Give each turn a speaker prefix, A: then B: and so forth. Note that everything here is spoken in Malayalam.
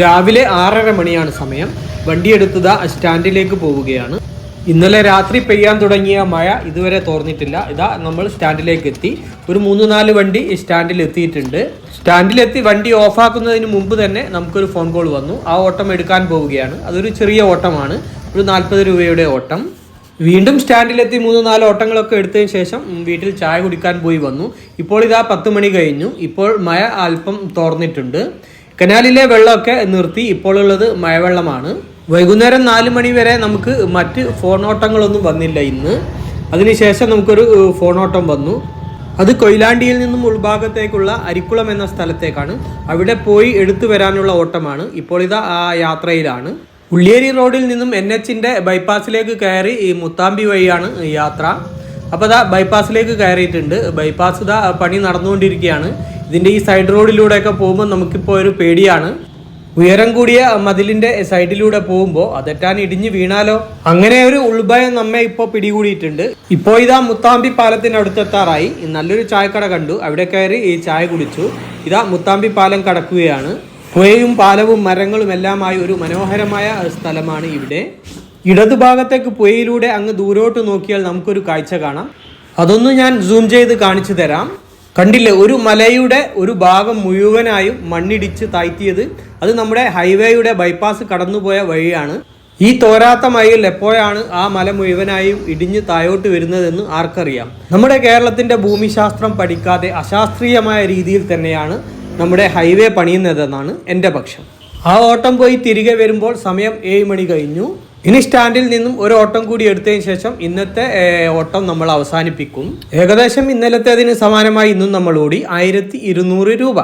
A: രാവിലെ ആറര മണിയാണ് സമയം. വണ്ടി എടുത്തത് സ്റ്റാൻഡിലേക്ക് പോവുകയാണ്. ഇന്നലെ രാത്രി പെയ്യാൻ തുടങ്ങിയ മഴ ഇതുവരെ തോർന്നിട്ടില്ല. ഇതാ നമ്മൾ സ്റ്റാൻഡിലേക്ക് എത്തി ഒരു മൂന്ന് നാല് വണ്ടി സ്റ്റാൻഡിൽ എത്തിയിട്ടുണ്ട് സ്റ്റാൻഡിലെത്തി വണ്ടി ഓഫാക്കുന്നതിന് മുമ്പ് തന്നെ നമുക്കൊരു ഫോൺ കോൾ വന്നു. ആ ഓട്ടം എടുക്കാൻ പോവുകയാണ്. അതൊരു ചെറിയ ഓട്ടമാണ്. ഒരു നാൽപ്പത് രൂപയുടെ ഓട്ടം. വീണ്ടും സ്റ്റാൻഡിലെത്തി മൂന്ന് നാല് ഓട്ടങ്ങളൊക്കെ എടുത്തതിന് ശേഷം വീട്ടിൽ ചായ കുടിക്കാൻ പോയി വന്നു. ഇപ്പോൾ ഇതാ പത്ത് മണി കഴിഞ്ഞു. ഇപ്പോൾ മഴ അല്പം തോർന്നിട്ടുണ്ട്. കനാലിലെ വെള്ളമൊക്കെ നിർത്തി ഇപ്പോൾ ഉള്ളത് മഴവെള്ളമാണ്. വൈകുന്നേരം നാല് മണി വരെ നമുക്ക് മറ്റ് ഫോണോട്ടങ്ങളൊന്നും വന്നില്ല ഇന്ന്. അതിനുശേഷം നമുക്കൊരു ഫോണോട്ടം വന്നു. അത് കൊയിലാണ്ടിയിൽ നിന്നും ഉൾഭാഗത്തേക്കുള്ള അരിക്കുളം എന്ന സ്ഥലത്തേക്കാണ്. അവിടെ പോയി എടുത്തു വരാനുള്ള ഓട്ടമാണ്. ഇപ്പോൾ ആ യാത്രയിലാണ്. ഉള്ളിയേരി റോഡിൽ നിന്നും എൻ എച്ചിന്റെ ബൈപ്പാസിലേക്ക് കയറി ഈ മുത്താമ്പി വഴിയാണ് യാത്ര. അപ്പോൾ ഇതാ ബൈപ്പാസിലേക്ക് കയറിയിട്ടുണ്ട്. ബൈപ്പാസ് ഇതാ പണി നടന്നുകൊണ്ടിരിക്കുകയാണ്. ഇതിന്റെ ഈ സൈഡ് റോഡിലൂടെയൊക്കെ പോകുമ്പോൾ നമുക്കിപ്പോൾ ഒരു പേടിയാണ്. ഉയരം കൂടിയ മതിലിന്റെ സൈഡിലൂടെ പോകുമ്പോൾ അതെറ്റാൻ ഇടിഞ്ഞു വീണാലോ? അങ്ങനെ ഒരു ഉൾഭയം നമ്മെ ഇപ്പോൾ പിടികൂടിയിട്ടുണ്ട്. ഇപ്പോൾ ഇതാ മുത്താമ്പി പാലത്തിനടുത്തെത്താറായി നല്ലൊരു ചായക്കട കണ്ടു. അവിടെ കയറി ഈ ചായ കുടിച്ചു. ഇതാ മുത്താമ്പി പാലം കടക്കുകയാണ്. പുഴയും പാലവും മരങ്ങളും എല്ലാമായി ഒരു മനോഹരമായ സ്ഥലമാണ് ഇവിടെ. ഇടതുഭാഗത്തേക്ക് പുഴയിലൂടെ അങ്ങ് ദൂരോട്ട് നോക്കിയാൽ നമുക്കൊരു കാഴ്ച കാണാം. അതൊന്നും ഞാൻ സൂം ചെയ്ത് കാണിച്ചു തരാം. കണ്ടില്ലേ ഒരു മലയുടെ ഒരു ഭാഗം മുഴുവനായും മണ്ണിടിച്ച് താഴ്ത്തിയത് അത് നമ്മുടെ ഹൈവേയുടെ ബൈപ്പാസ് കടന്നുപോയ വഴിയാണ്. ഈ തോരാത്ത മയിൽ എപ്പോഴാണ് ആ മല മുഴുവനായും ഇടിഞ്ഞ് താഴോട്ട് വരുന്നതെന്ന് ആർക്കറിയാം? നമ്മുടെ കേരളത്തിന്റെ ഭൂമിശാസ്ത്രം പഠിക്കാതെ അശാസ്ത്രീയമായ രീതിയിൽ തന്നെയാണ് നമ്മുടെ ഹൈവേ പണിയുന്നതെന്നാണ് എന്റെ പക്ഷം. ആ ഓട്ടം പോയി തിരികെ വരുമ്പോൾ സമയം ഏഴ് മണി കഴിഞ്ഞു. ഇനി സ്റ്റാൻഡിൽ നിന്നും ഒരു ഓട്ടം കൂടി എടുത്തതിന് ശേഷം ഇന്നത്തെ ഓട്ടം നമ്മൾ അവസാനിപ്പിക്കും. ഏകദേശം ഇന്നലത്തെ അതിന് സമാനമായി ഇന്നും നമ്മൾ ഓടി ആയിരത്തി രൂപ.